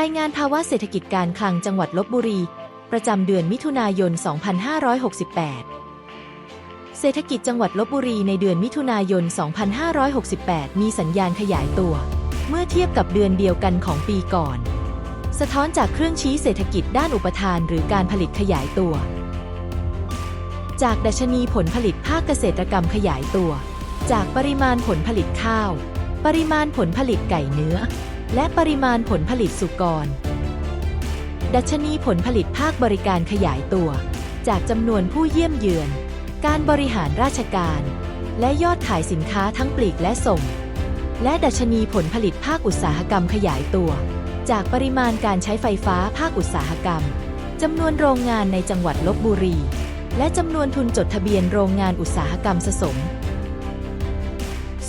รายงานภาวะเศรษฐกิจการคลังจังหวัดลบบุรี ประจำเดือนมิถุนายน 2568 เศรษฐกิจจังหวัดลบบุรีในเดือนมิถุนายน 2568 มีสัญญาณขยายตัว เมื่อเทียบกับเดือนเดียวกันของปีก่อน สะท้อนจากเครื่องชี้เศรษฐกิจด้านอุปทานหรือการผลิตขยายตัว จากดัชนีผลผลิตภาคเกษตรกรรมขยายตัว จากปริมาณผลผลิตข้าว ปริมาณผลผลิตไก่เนื้อ และปริมาณผลผลิตสุกร ดัชนีผลผลิตภาคบริการขยายตัว จากจำนวนผู้เยี่ยมเยือน การบริหารราชการ และยอดขายสินค้าทั้งปลีกและส่ง และดัชนีผลผลิตภาคอุตสาหกรรมขยายตัว จากปริมาณการใช้ไฟฟ้าภาคอุตสาหกรรมจำนวนโรงงานในจังหวัดลบบุรี และจำนวนทุนจดทะเบียนโรงงานอุตสาหกรรมสสม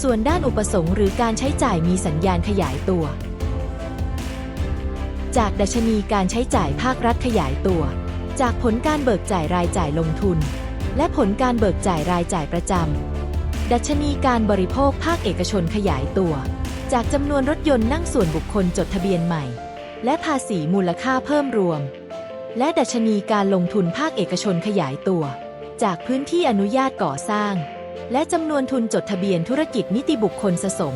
ส่วนด้านอุปสงค์หรือการใช้จ่ายมีสัญญาณขยายตัว จากดัชนีการใช้จ่ายภาครัฐขยายตัว จากผลการเบิกจ่ายรายจ่ายลงทุน และผลการเบิกจ่ายรายจ่ายประจำ ดัชนีการบริโภคภาคเอกชนขยายตัว จากจำนวนรถยนต์นั่งส่วนบุคคลจดทะเบียนใหม่ และภาษีมูลค่าเพิ่มรวม และดัชนีการลงทุนภาคเอกชนขยายตัว จากพื้นที่อนุญาตก่อสร้าง และจำนวนทุนจดทะเบียนธุรกิจนิติบุคคลสะสม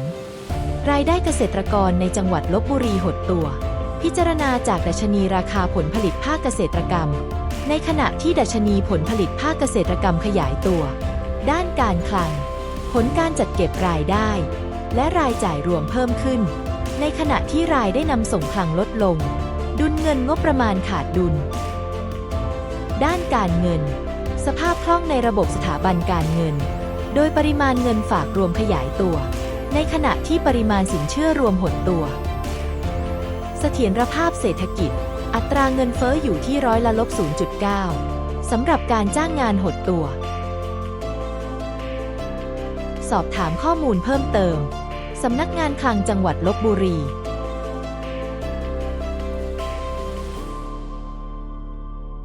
รายได้เกษตรกรในจังหวัดลบบุรีหดตัว พิจารณาจากดัชนีราคาผลผลิตภาคเกษตรกรรม ในขณะที่ดัชนีผลผลิตภาคเกษตรกรรมขยายตัว ด้านการคลัง ผลการจัดเก็บรายได้ และรายจ่ายรวมเพิ่มขึ้น ในขณะที่รายได้นำส่งคลังลดลง ดุลเงินงบประมาณขาดดุล ด้านการเงิน สภาพคล่องในระบบสถาบันการเงิน โดยปริมาณเงินฝากรวมขยายตัว ในขณะที่ปริมาณสินเชื่อรวมหดตัว เสถียรภาพเศรษฐกิจ อัตราเงินเฟ้ออยู่ที่ร้อยละลบ 0.9 สำหรับการจ้างงานหดตัว สอบถามข้อมูลเพิ่มเติม สำนักงานคลังจังหวัดลบบุรี